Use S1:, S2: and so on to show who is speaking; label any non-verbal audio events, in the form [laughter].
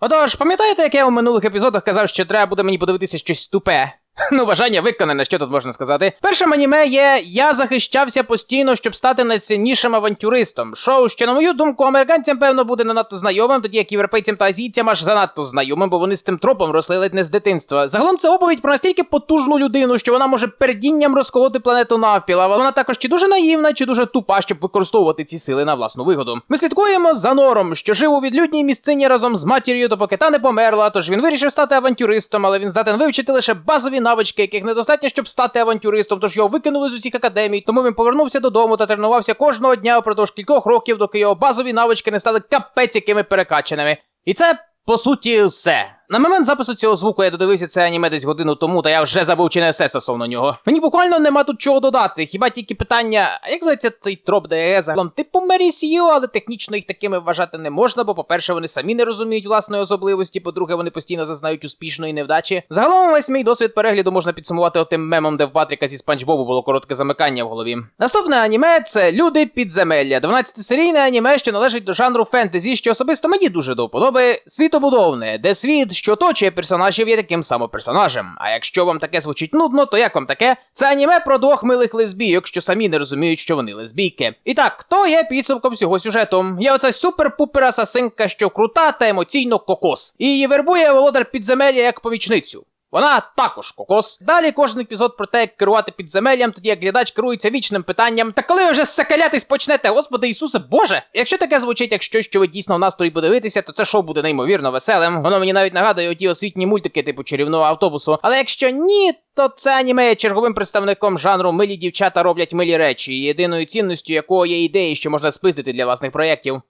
S1: Отож, пам'ятаєте, як я у минулих епізодах казав, що треба буде мені подивитися щось тупе? [laughs] Ну, бажання виконане, що тут можна сказати. Першим аніме є Я захищався постійно, щоб стати найціннішим авантюристом. Шоу, що, на мою думку, американцям, певно, буде не надто знайомим, тоді як європейцям та азійцям аж занадто знайомим, бо вони з тим тропом росли ледь не з дитинства. Загалом це оповідь про настільки потужну людину, що вона може пердінням розколоти планету навпіл, а вона також чи дуже наївна, чи дуже тупа, щоб використовувати ці сили на власну вигоду. Ми слідкуємо за нором, що жив у відлюдній місцині разом з матір'ю, допоки та не померла. Тож він вирішив стати авантюристом, але він здатен вивчити лише базові навички, яких недостатньо, щоб стати авантюристом. Тож його викинули з усіх академій. Тому він повернувся додому та тренувався кожного дня впродовж кількох років, доки його базові навички не стали капець якими перекачаними. І це. По суті, все. На момент запису цього звуку я додивився це аніме десь годину тому, та я вже забув чи не все стосовно нього. Мені буквально нема тут чого додати. Хіба тільки питання, а як зветься цей троп ДЕ загалом? Типу Мерісію, але технічно їх такими вважати не можна, бо, по-перше, вони самі не розуміють власної особливості, по-друге, вони постійно зазнають успішної невдачі. Загалом весь мій досвід перегляду можна підсумувати отим мемом, де в Патріка зі Спанч Бобу було коротке замикання в голові. Наступне аніме це Люди підземелля, 12-серійне аніме, що належить до жанру фентезі, що особисто мені дуже до вподоби, світобудовне, де світ, що оточує персонажів, є таким само персонажем. А якщо вам таке звучить нудно, то як вам таке? Це аніме про двох милих лесбійок, що самі не розуміють, що вони лесбійки. І так, хто є підсумком всього сюжету? Є оця супер-пупер асасинка, що крута та емоційно кокос. І її вербує володар підземелля як помічницю. Вона також кокос. Далі кожен епізод про те, як керувати підземеллям, тоді як глядач керується вічним питанням. Та коли ви вже сакалятись почнете, Господи Ісусе Боже! Якщо таке звучить як щось, що ви дійсно в настрої подивитися, то це шоу буде неймовірно веселим. Воно мені навіть нагадує оті освітні мультики, типу чарівного автобусу. Але якщо ні, то це аніме є черговим представником жанру милі дівчата роблять милі речі, єдиною цінністю якого є ідеї, що можна спиздити для власних проєктів.